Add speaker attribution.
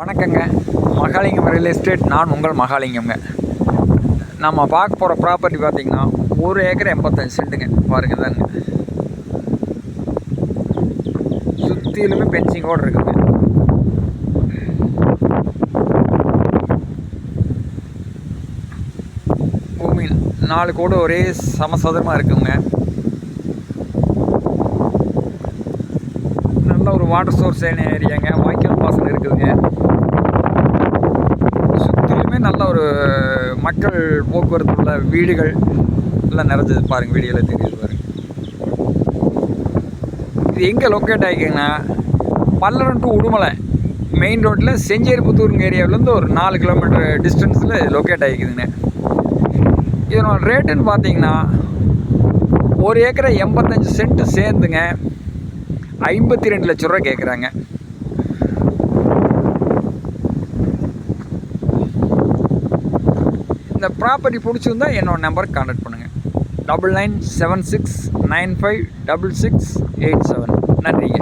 Speaker 1: வணக்கங்க. Mahalingam real estate நான் உங்கள் மகாலிங்கம்ங்க. நம்ம பார்க்க போகிற ப்ராப்பர்ட்டி பார்த்தீங்கன்னா ஒரு ஏக்கர் எண்பத்தஞ்சு சென்ட்டுங்க. பாருங்க தாங்க சுற்றிலுமே பென்சிங்கோடு இருக்குங்க. பூமி நாலு கோடு ஒரே சமசதுரமாக இருக்குங்க. நல்ல ஒரு வாட்டர் சோர்ஸ் ஏரியாங்க வாய்க்கால் பாசனம் இருக்குதுங்க. நல்ல ஒரு மக்கள் போக்குவரத்து உள்ள வீடுகள் எல்லாம் நிறைஞ்சது பாருங்க வீடியோவில் தெரியுது பாருங்க. இது எங்கே லொக்கேட் ஆகிக்குங்கன்னா பல்லடம் டு உடுமலை மெயின் ரோட்டில் செஞ்சேரிபுத்தூருங்க ஏரியாவிலேருந்து ஒரு நாலு கிலோமீட்டர் டிஸ்டன்ஸில் லொக்கேட் ஆகிக்குதுங்க இதனோட ரேட்டுன்னு பார்த்தீங்கன்னா ஒரு ஏக்கரை எண்பத்தஞ்சு சென்ட்டு சேர்ந்துங்க ஐம்பத்தி ரெண்டு லட்ச ரூபா கேட்குறாங்க இந்த ப்ராப்பர்ட்டி பிடிச்சிருந்தா என்னோடய நம்பருக்கு கான்டாக்ட் பண்ணுங்கள் double nine seven six nine five double six eight seven நன்றிங்க.